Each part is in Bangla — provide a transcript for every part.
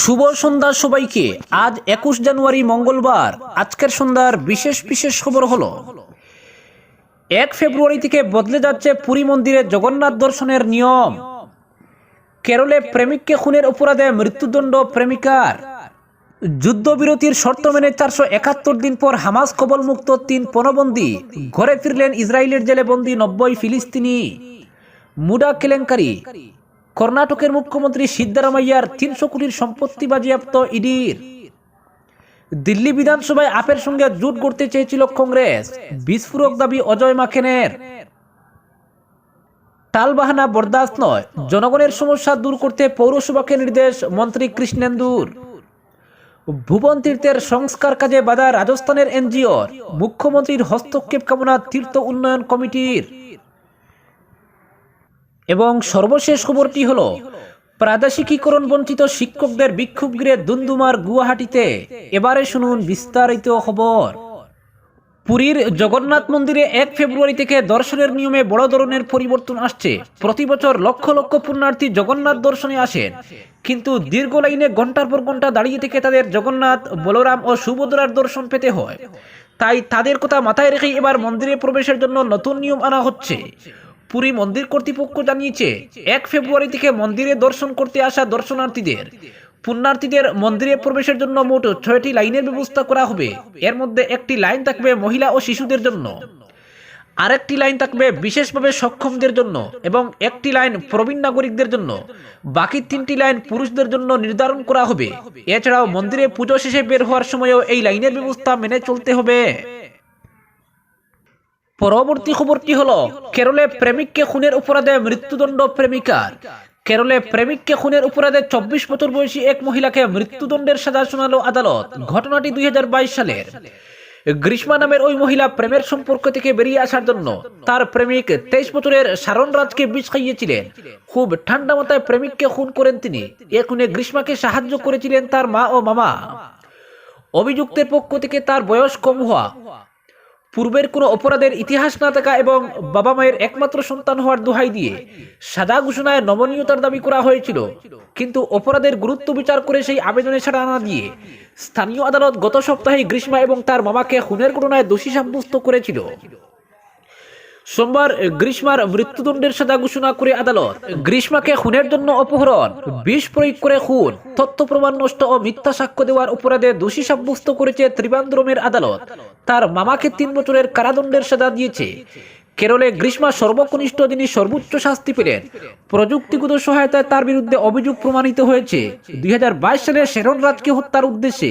শুভ সন্ধ্যা সবাইকে। আজ একুশ জানুয়ারি মঙ্গলবার। আজকের সন্ধ্যার বিশেষ বিশেষ খবর হলো, এক ফেব্রুয়ারি থেকে বদলে যাচ্ছে পুরী মন্দিরে জগন্নাথ দর্শনের নিয়ম। কেরলে প্রেমিককে খুনের অপরাধে মৃত্যুদণ্ড প্রেমিকার। যুদ্ধবিরতির শর্ত মেনে চারশো একাত্তর দিন পর হামাস কবলমুক্ত তিন পণবন্দী। ঘরে ফিরলেন ইসরায়েলের জেলে বন্দী নব্বই ফিলিস্তিনি। মুডা কেলেঙ্কারি। কর্ণাটকের মুখ্যমন্ত্রী সিদ্ধারামাইয়ার তিনশো কোটির সম্পত্তি বাজেয়াপ্ত ইডির। দিল্লি বিধানসভায় আপের সঙ্গে জোট করতে চেয়েছিল কংগ্রেস। বিস্ফোরক দাবি অজয় মাখেনের। টালবাহানা বরদাস্ত নয়, জনগণের সমস্যা দূর করতে পৌরসভাকে নির্দেশ মন্ত্রী কৃষ্ণেন্দুর। ভুবন তীর্থের সংস্কার কাজে বাধা রাজস্থানের এনজিওর। মুখ্যমন্ত্রীর হস্তক্ষেপ কামনা তীর্থ উন্নয়ন কমিটির। এবং সর্বশেষ খবরটি হল, প্রাদেশিকীকরণ বঞ্চিত শিক্ষকদের বিক্ষোভ গৃহে দুন্দুমার গুয়াহাটিতে। এবারে শুনুন বিস্তারিত খবর। পুরীর জগন্নাথ মন্দিরে এক ফেব্রুয়ারি থেকে দর্শনের নিয়মে বড় ধরনের পরিবর্তন আসছে। প্রতি বছর লক্ষ লক্ষ পুণ্যার্থী জগন্নাথ দর্শনে আসেন। কিন্তু দীর্ঘ লাইনে ঘণ্টার পর ঘণ্টা দাঁড়িয়ে থেকে তাদের জগন্নাথ, বলরাম ও সুভদ্রার দর্শন পেতে হয়। তাই তাদের কথা মাথায় রেখেই এবার মন্দিরে প্রবেশের জন্য নতুন নিয়ম আনা হচ্ছে। পুরী মন্দির কর্তৃপক্ষ জানিয়েছে, এক ফেব্রুয়ারি থেকে মন্দিরে দর্শন করতে আসা দর্শনার্থীদের, পুণ্যার্থীদের মন্দিরে প্রবেশের জন্য মোট ছয়টি লাইনের ব্যবস্থা করা হবে। এর মধ্যে একটি লাইন থাকবে মহিলা ও শিশুদের জন্য। আরেকটি লাইন থাকবে বিশেষভাবে সক্ষমদের জন্য এবং একটি লাইন প্রবীণ নাগরিকদের জন্য। বাকি তিনটি লাইন পুরুষদের জন্য নির্ধারণ করা হবে। এছাড়াও মন্দিরে পুজো শেষে বের হওয়ার সময়ও এই লাইনের ব্যবস্থা মেনে চলতে হবে। পরবর্তী খবরটি হলো, কেরলে প্রেমিককে খুনের অপরাধে মৃত্যুদণ্ড প্রেমিকার। কেরলে প্রেমিককে খুনের অপরাধে চব্বিশ বছর বয়সী এক মহিলাকে মৃত্যুদণ্ডের সাজা শোনালো আদালত। ঘটনাটি দুই হাজার বাইশ সালের। গ্রীষ্মা নামের ওই মহিলা প্রেমের সম্পর্ক থেকে বেরিয়ে আসার জন্য তার প্রেমিক তেইশ বছরের সারণ রাজকে বিষ খাইয়েছিলেন। খুব ঠান্ডা মাথায় প্রেমিককে খুন করেন তিনি। এ খুনে গ্রীষ্মাকে সাহায্য করেছিলেন তার মা ও মামা। অভিযুক্তের পক্ষ থেকে তার বয়স কম হওয়া। পূর্বের কোনো অপরাধের ইতিহাস না থাকা এবং বাবা মায়ের একমাত্র সন্তান হওয়ার দোহাই দিয়ে সাদা ঘোষণায় নমনীয়তার দাবি করা হয়েছিল। কিন্তু অপরাধের গুরুত্ব বিচার করে সেই আবেদনে ছাড়া না দিয়ে স্থানীয় আদালত গত সপ্তাহে গ্রীষ্মা এবং তার মামাকে খুনের ঘটনায় দোষী সাব্যস্ত করেছিল। সোমবার গ্রীষ্মার মৃত্যুদণ্ডের সাজা ঘোষণা করে আদালত গ্রীষ্মাকে খুনের জন্য অপহরণ, বিষ প্রয়োগ করে খুন, তথ্য প্রমাণ নষ্ট ও মিথ্যা সাক্ষ্য দেওয়ার অপরাধে দোষী সাব্যস্ত করেছে ত্রিবান্দ্রমের আদালত। তার মামাকে তিন বছরের কারাদণ্ডের সাজা দিয়েছে। কেরলে গ্রীষ্মা সর্বকনিষ্ঠ যিনি সর্বোচ্চ শাস্তি পেলেন। প্রযুক্তিগত সহায়তায় তার বিরুদ্ধে অভিযোগ প্রমাণিত হয়েছে। দুই সালে শেরন রাজকে হত্যার উদ্দেশ্যে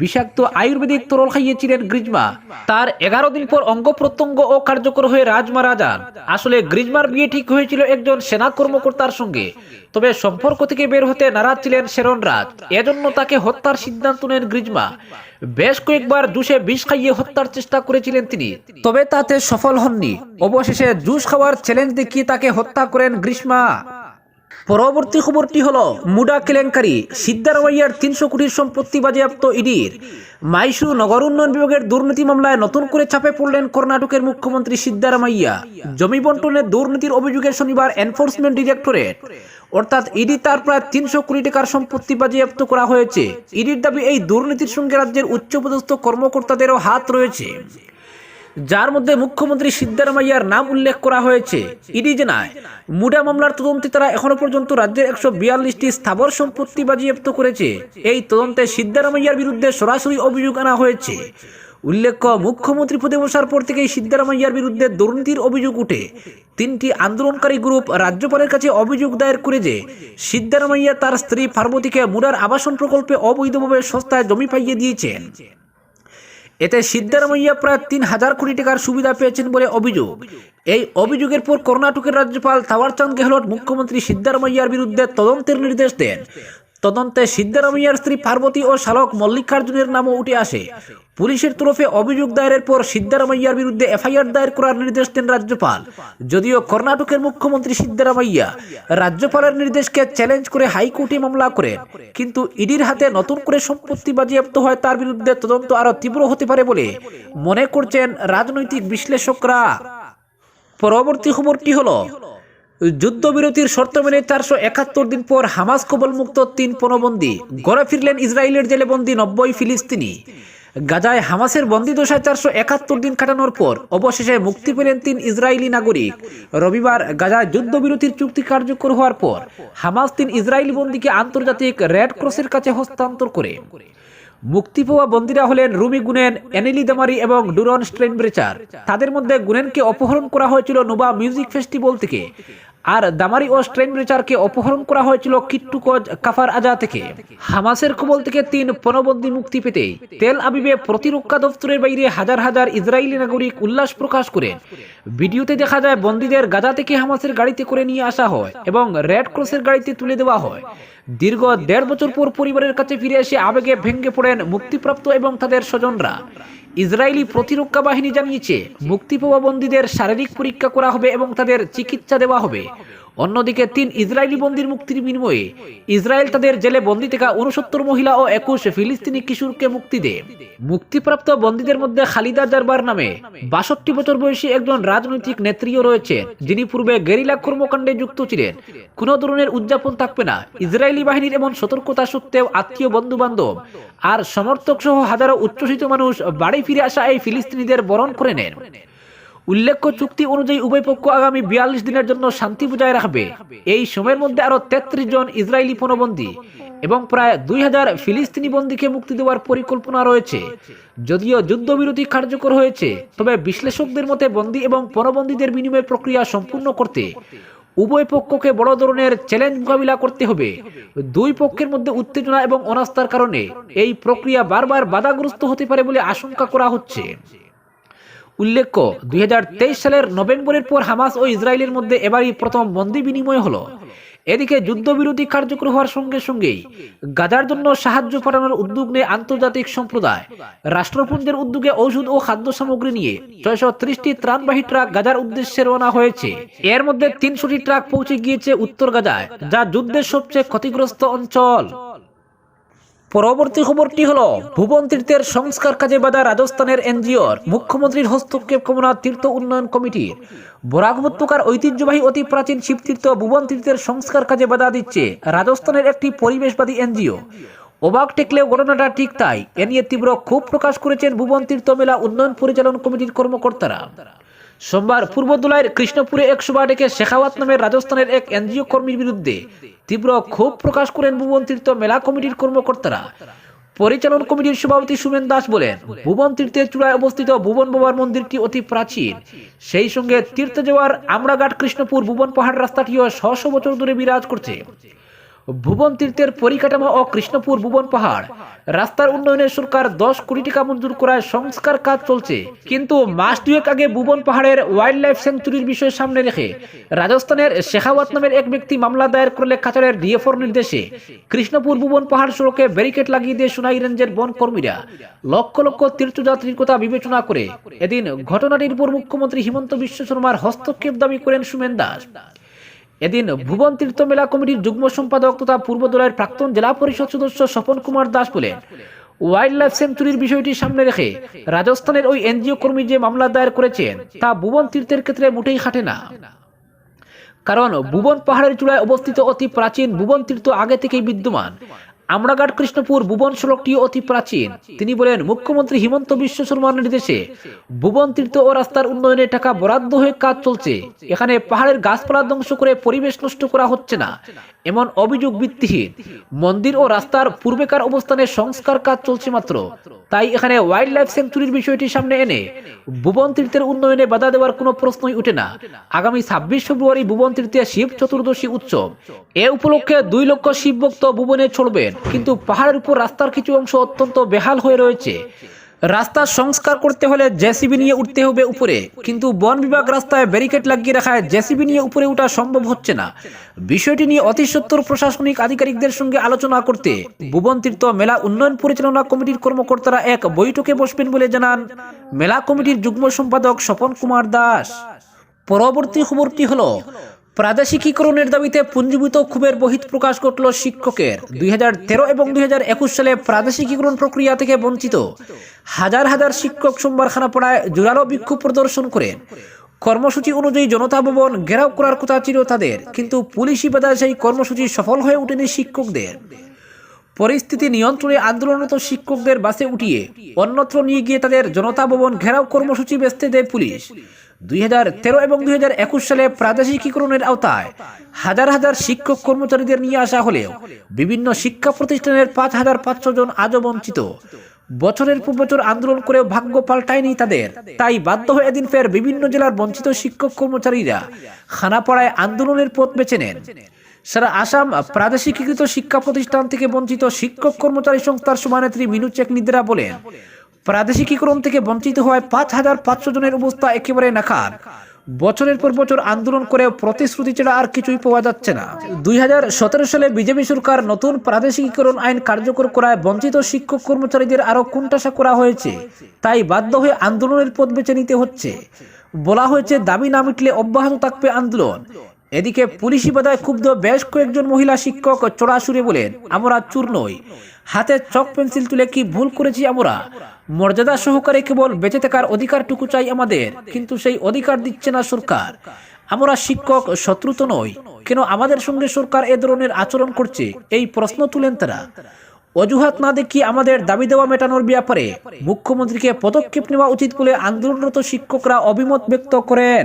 বিষাক্ত আয়ুর্বেদিক তরল খাইয়েছিলেন গ্রিজমা তার এগারো দিন পর অঙ্গ প্রত্যঙ্গ ও কার্যকর হয়ে রাজ। যান আসলে গ্রিজমার বিয়ে ঠিক হয়েছিল একজন সেনা কর্মকর্তার সঙ্গে। তবে সম্পর্ক থেকে বের হতে নারাজ ছিলেন শেরন রাজ। এজন্য তাকে হত্যার সিদ্ধান্ত নেন গ্রিজমা বেশ কয়েকবার জুসে বিষ খাইয়ে হত্যার চেষ্টা করেছিলেন তিনি। তবে তাতে সফল হননি। অবশেষে জুস খাওয়ার চ্যালেঞ্জ দেখিয়ে তাকে হত্যা করেন গ্রীষ্মা? পরবর্তী খবরটি হলো, মুডা কেলেঙ্কারি সিদ্ধারমাইয়ার তিনশো কোটির সম্পত্তি বাজেয়াপ্ত ইডির। মাইসু নগর উন্নয়ন বিভাগের দুর্নীতি মামলায় নতুন করে চাপে পড়লেন কর্ণাটকের মুখ্যমন্ত্রী সিদ্ধারামাইয়া জমি বন্টনের দুর্নীতির অভিযোগে শনিবার এনফোর্সমেন্ট ডিরেক্টরেট অর্থাৎ ইডি তার প্রায় তিনশো কোটি টাকার সম্পত্তি বাজেয়াপ্ত করা হয়েছে। ইডির দাবি এই দুর্নীতির সঙ্গে রাজ্যের উচ্চপদস্থ কর্মকর্তাদেরও হাত রয়েছে। যার মধ্যে মুখ্যমন্ত্রী সিদ্ধারামাইয়ার নাম উল্লেখ করা হয়েছে। ইডি জানায়, মুডা মামলার তদন্তে তারা এখনও পর্যন্ত রাজ্যের একশো বিয়াল্লিশটি স্থাবর সম্পত্তি বাজেয়াপ্ত করেছে। এই তদন্তে সিদ্ধারামাইয়ার বিরুদ্ধে সরাসরি অভিযোগ আনা হয়েছে। উল্লেখ্য, মুখ্যমন্ত্রী পদে বসার পর থেকেই সিদ্ধারামাইয়ার বিরুদ্ধে দুর্নীতির অভিযোগ উঠে। তিনটি আন্দোলনকারী গ্রুপ রাজ্যপালের কাছে অভিযোগ দায়ের করে যে, সিদ্ধারামাইয়া তার স্ত্রী পার্বতীকে মুডার আবাসন প্রকল্পে অবৈধভাবে সস্তায় জমি পাইয়ে দিয়েছেন। এতে সিদ্দারামাইয়া প্রায় তিন হাজার কোটি টাকার সুবিধা পেয়েছেন বলে অভিযোগ। এই অভিযোগের পর কর্ণাটকের রাজ্যপাল তাওয়ারচাঁদ গেহলট মুখ্যমন্ত্রী সিদ্দারামাইয়ার বিরুদ্ধে তদন্তের নির্দেশ দেন। তদন্তে সিদ্ধারামাইয়ার স্ত্রী পার্বতী ও শালক মল্লিকার্জুনের নামও উঠে আসে। পুলিশের তরফে অভিযোগ দায়েরের পর সিদ্ধারামাইয়ার বিরুদ্ধে এফআইআর দায়ের করার নির্দেশ দেন রাজ্যপাল। যদিও কর্ণাটকের মুখ্যমন্ত্রী সিদ্ধারামাইয়া রাজ্যপালের নির্দেশকে চ্যালেঞ্জ করে হাইকোর্টে মামলা করেন, কিন্তু ইডির হাতে নতুন করে সম্পত্তি বাজেয়াপ্ত হয় তার বিরুদ্ধে তদন্ত আরও তীব্র হতে পারে বলে মনে করছেন রাজনৈতিক বিশ্লেষকরা। পরবর্তী খবরটি হলো যুদ্ধবিরতির শর্ত মেনে চারশো একাত্তর দিন পর হামাস কবলমুক্ত তিন পণবন্দী। গড়ে ফিরলেন ইসরায়েলের জেলে বন্দী নব্বই ফিলিস্তিনি। গাজায় হামাসের বন্দি দশায় চারশো একাত্তর দিন কাটানোর পর অবশেষে মুক্তি পেলেন তিন ইসরায়েলি নাগরিক। রবিবার গাজায় যুদ্ধবিরতির চুক্তি কার্যকর হওয়ার পর হামাস তিন ইসরায়েলি বন্দীকে আন্তর্জাতিক রেড ক্রসের কাছে হস্তান্তর করে। মুক্তি পাওয়া বন্দীরা হলেন রুমি গুনেন এনিলি দামারি এবং ডুরন স্ট্রেনব্রেচার। তাদের মধ্যে গুনেনকে অপহরণ করা হয়েছিল নোবা মিউজিক ফেস্টিভ্যাল থেকে। আর দামারি ও স্ট্রেনব্রেচারকে অপহরণ করা হয়েছিল কিট্টুকজ কাফার আজা থেকে। হামাসের কবল থেকে তিন পণবন্দী মুক্তি পেতে তেল আবিবে প্রতিরক্ষা দপ্তরের বাইরে হাজার হাজার ইসরায়েলি নাগরিক উল্লাস প্রকাশ করে। ভিডিওতে দেখা যায়, বন্দীদের গাজা থেকে হামাসের গাড়িতে করে নিয়ে আসা হয় এবং রেড ক্রসের গাড়িতে তুলে দেওয়া হয়। দীর্ঘ দেড় বছর পর পরিবারের কাছে ফিরে এসে আবেগে ভেঙ্গে পড়েন মুক্তিপ্রাপ্ত এবং তাদের স্বজনরা। ইসরায়েলি প্রতিরক্ষা বাহিনী জানিয়েছে মুক্তি পাওয়া বন্দীদের শারীরিক পরীক্ষা করা হবে এবং তাদের চিকিৎসা দেওয়া হবে। অন্যদিকে তিন ইসরায়েলি বন্দির মুক্তির বিনিময়ে ইসরায়েল তাদের জেলে বন্দী থেকে উনসত্তর মহিলা ও একুশ ফিলিস্তিনি কিশোরকে মুক্তি দেয়। মুক্তিপ্রাপ্ত বন্দীদের মধ্যে খালিদা জারবার নামে বাষট্টি বছর বয়সী একজন রাজনৈতিক নেত্রীও রয়েছে, যিনি পূর্বে গেরিলা কর্মকাণ্ডে যুক্ত ছিলেন। কোনো ধরনের উদযাপন থাকবে না। ইসরায়েলি বাহিনীর এমন সতর্কতা সত্ত্বেও আত্মীয় বন্ধু বান্ধব আর সমর্থক সহ হাজারো উচ্ছ্বসিত মানুষ বাড়ি ফিরে আসা এই ফিলিস্তিনিদের বরণ করে নেন। উল্লেখ্য চুক্তি অনুযায়ী উভয় পক্ষ আগামী বিয়াল্লিশ দিনের জন্য শান্তি বজায় রাখবে। এই সময়ের মধ্যে আরও তেত্রিশ জন ইসরায়েলি পণবন্দী এবং প্রায় দুই হাজার ফিলিস্তিনি বন্দীকে মুক্তি দেওয়ার পরিকল্পনা রয়েছে। যদিও যুদ্ধবিরতি কার্যকর হয়েছে, তবে বিশ্লেষকদের মতে বন্দী এবং পণবন্দীদের বিনিময় প্রক্রিয়া সম্পূর্ণ করতে উভয় পক্ষকে বড় ধরনের চ্যালেঞ্জ মোকাবিলা করতে হবে। দুই পক্ষের মধ্যে উত্তেজনা এবং অনাস্থার কারণে এই প্রক্রিয়া বারবার বাধাগ্রস্ত হতে পারে বলে আশঙ্কা করা হচ্ছে। উল্লেখ্য, দুই সালের নভেম্বরের পর হামাস ও ইসরায়েলের মধ্যে এবারই প্রথম বন্দি বিনিময় হলো। এদিকে যুদ্ধবিরতি কার্যকর হওয়ার সঙ্গে সঙ্গেই গাজার জন্য সাহায্য পাঠানোর উদ্যোগ নেয় আন্তর্জাতিক সম্প্রদায়। রাষ্ট্রপুঞ্জের উদ্যোগে ঔষধ ও খাদ্য সামগ্রী নিয়ে ছয়শো ত্রিশটি ত্রাণবাহী ট্রাক গাজার উদ্দেশ্যে রওনা হয়েছে। এর মধ্যে তিনশোটি ট্রাক পৌঁছে গিয়েছে উত্তর গাজায়, যা যুদ্ধের সবচেয়ে ক্ষতিগ্রস্ত অঞ্চল। পরবর্তী খবরটি হল, ভুবন তীর্থের সংস্কার কাজে বাধা রাজস্থানের এনজিওর মুখ্যমন্ত্রীর হস্তক্ষেপ কামনা তীর্থ উন্নয়ন কমিটির। বরাক উপত্যকার ঐতিহ্যবাহী অতি প্রাচীন শিবতীর্থ ভুবন তীর্থের সংস্কার কাজে বাধা দিচ্ছে রাজস্থানের একটি পরিবেশবাদী এনজিও। অবাক টেকলেও ঘটনাটা ঠিক তাই, এ নিয়ে তীব্র ক্ষোভ প্রকাশ করেছেন ভুবন তীর্থ মেলা উন্নয়ন পরিচালন কমিটির কর্মকর্তারা। সোমবার পূর্ব দুলাইয়ের কৃষ্ণপুরে এক সভা ডেকে শেখাওয়াত নামের রাজস্থানের এক এনজিও কর্মীর বিরুদ্ধে তীব্র ক্ষোভ প্রকাশ করেন ভুবন তীর্থ মেলা কমিটির কর্মকর্তারা। পরিচালন কমিটির সভাপতি সুমেন দাস বলেন, ভুবন তীর্থের চূড়ায় অবস্থিত ভুবন বাবার মন্দিরটি অতি প্রাচীন। সেই সঙ্গে তীর্থ যাওয়ার আমরাঘাট কৃষ্ণপুর ভুবন পাহাড় রাস্তাটিও ছশো বছর ধরে বিরাজ করছে। ভুবন তীর্থের পরিকাঠামো ও কৃষ্ণপুর ভুবন পাহাড়। রাস্তার উন্নয়নে সরকার দশ কোটি টাকা মঞ্জুর করায় সংস্কার কাজ চলছে। কিন্তু মাস দুয়েক আগে ভুবন পাহাড়ের ওয়াইল্ড লাইফ সেঞ্চুরির বিষয় সামনে রেখে রাজস্থানের শেখাওয়াত নামের এক ব্যক্তি মামলা দায়ের করলে কাছাড়ের ডিএফওর নির্দেশে কৃষ্ণপুর ভুবন পাহাড় সড়কে ব্যারিকেড লাগিয়ে দিয়ে সোনাই রেঞ্জের বন কর্মীরা। লক্ষ লক্ষ তীর্থযাত্রীর কথা বিবেচনা করে এদিন ঘটনাটির উপর মুখ্যমন্ত্রী হিমন্ত বিশ্ব শর্মার হস্তক্ষেপ দাবি করেন সুমেন দাস। এদিন ভুবন তীর্থ মেলা কমিটির যুগ্ম সম্পাদক তথা পূর্বদলের প্রাক্তন জেলা পরিষদ সদস্য স্বপন কুমার দাস বলেন ওয়াইল্ড লাইফ সেঞ্চুরির বিষয়টি সামনে রেখে রাজস্থানের ওই এনজিও কর্মী যে মামলা দায়ের করেছেন, তা ভুবন তীর্থের ক্ষেত্রে মোটেই খাটে না। কারণ ভুবন পাহাড়ের চূড়ায় অবস্থিত অতি প্রাচীন ভুবন তীর্থ আগে থেকেই বিদ্যমান। আমরাঘাট কৃষ্ণপুর ভুবন সড়কটি অতি প্রাচীন। তিনি বলেন, মুখ্যমন্ত্রী হিমন্ত বিশ্ব শর্মার নির্দেশে ভুবন তীর্থ ও রাস্তার উন্নয়নে টাকা বরাদ্দ হয়ে কাজ চলছে। এখানে পাহাড়ের গাছপালা ধ্বংস করে পরিবেশ নষ্ট করা হচ্ছে না। এমন অভিযোগ ভিত্তিহীন। মন্দির ও রাস্তার পূর্বেকার অবস্থানে সংস্কার কাজ চলছে মাত্র। তাই এখানে ওয়াইল্ড লাইফ সেঞ্চুরির বিষয়টি সামনে এনে ভুবন তীর্থের উন্নয়নে বাধা দেওয়ার কোনো প্রশ্নই উঠে না। আগামী ছাব্বিশ ফেব্রুয়ারি ভুবন তীর্থে শিব চতুর্দশী উৎসব। এ উপলক্ষে দুই লক্ষ শিব ভক্ত ভুবনে চলবেন কিন্তু পাহাড়ের উপর রাস্তার কিছু অংশ অত্যন্ত বেহাল হয়ে রয়েছে। রাস্তা সংস্কার করতে হলে জেসিবি নিয়ে উঠতে হবে উপরে, কিন্তু বন বিভাগ রাস্তায় ব্যারিকেড লাগিয়ে রাখায় জেসিবি নিয়ে উপরে ওঠা সম্ভব হচ্ছে না। বিষয়টি নিয়ে অতি সত্তর প্রশাসনিক আধিকারিকদের সঙ্গে আলোচনা করতে ভুবন তীর্থ মেলা উন্নয়ন পরিচালনা কমিটির কর্মকর্তারা এক বৈঠকে বসবেন বলে জানান। মেলা কমিটির যুগ্ম সম্পাদক স্বপন কুমার দাস। পরবর্তী খবরটি হলো প্রাদেশিকীকরণের দাবিতে পুঞ্জীভূত ক্ষোভের বহিত প্রকাশ ঘটল শিক্ষকের। দুই হাজার তেরো এবং দুই হাজার একুশ সালে প্রাদেশিকীকরণ প্রক্রিয়া থেকে বঞ্চিত। হাজার হাজার শিক্ষক সোমবার খানাপড়ায় জোরালো বিক্ষোভ প্রদর্শন করেন কর্মসূচি অনুযায়ী জনতা ভবন ঘেরাও করার কথা ছিল তাদের, কিন্তু পুলিশি বাধায় সেই কর্মসূচি সফল হয়ে ওঠেনি শিক্ষকদের। পরিস্থিতি নিয়ন্ত্রণে আন্দোলনরত শিক্ষকদের বাসে উঠিয়ে অন্যত্র নিয়ে গিয়ে তাদের জনতা ভবন ঘেরাও কর্মসূচি বেচতে দেয় পুলিশ। দুই তেরো এবং দুই একুশ সালে প্রাদেশিকীকরণের আওতায় হাজার হাজার শিক্ষক কর্মচারীদের নিয়ে আসা হলেও বিভিন্ন শিক্ষা প্রতিষ্ঠানের পাঁচ হাজার পাঁচশো জন আজও বঞ্চিত। বছরের পর বছর আন্দোলন করেও ভাগ্য পাল্টায়নি তাদের। তাই বাধ্য হয়ে এদিন ফের বিভিন্ন জেলার বঞ্চিত শিক্ষক কর্মচারীরা খানাপাড়ায় আন্দোলনের পথ বেছে নেন। সারা আসাম প্রাদেশিকীকৃত শিক্ষা প্রতিষ্ঠান থেকে বঞ্চিত শিক্ষক কর্মচারী সংস্থার সভানেত্রী মিনু চেক নিদ্রা বলেন, প্রাদেশিকীকরণ থেকে বঞ্চিত হওয়ায় পাঁচ হাজার পাঁচশো জনের অবস্থা একেবারে নাখার বছরের পর বছর আন্দোলন করেও প্রতিশ্রুতি ছাড়া আর কিছুই পাওয়া যাচ্ছে না। দুই হাজার সতেরো সালে বিজেপি সরকার নতুন প্রাদেশিকীকরণ আইন কার্যকর করায় বঞ্চিত শিক্ষক কর্মচারীদের আরও কোনটাসা করা হয়েছে। তাই বাধ্য হয়ে আন্দোলনের পথ বেছে নিতে হচ্ছে। বলা হয়েছে, দাবি না মিটলে অব্যাহত থাকবে আন্দোলন। এদিকে পুলিশি বাধায় ক্ষুব্ধ বেশ কয়েকজন মহিলা শিক্ষক চড়াশুরে বলেন আমরা চুর নই। হাতে চক পেন্সিল তুলে কি ভুল করেছি আমরা? মর্যাদা সহকারে কেবল বেঁচে থাকার অধিকারটুকু চাই আমাদের, কিন্তু সেই অধিকার দিচ্ছে না সরকার। আমরা শিক্ষক, শত্রু তো নই। কেন আমাদের সঙ্গে সরকার এ ধরনের আচরণ করছে? এই প্রশ্ন তুলেন তারা। অজুহাত না দেখিয়ে আমাদের দাবি দেওয়া মেটানোর ব্যাপারে মুখ্যমন্ত্রীকে পদক্ষেপ নেওয়া উচিত বলে আন্দোলনরত শিক্ষকরা অভিমত ব্যক্ত করেন।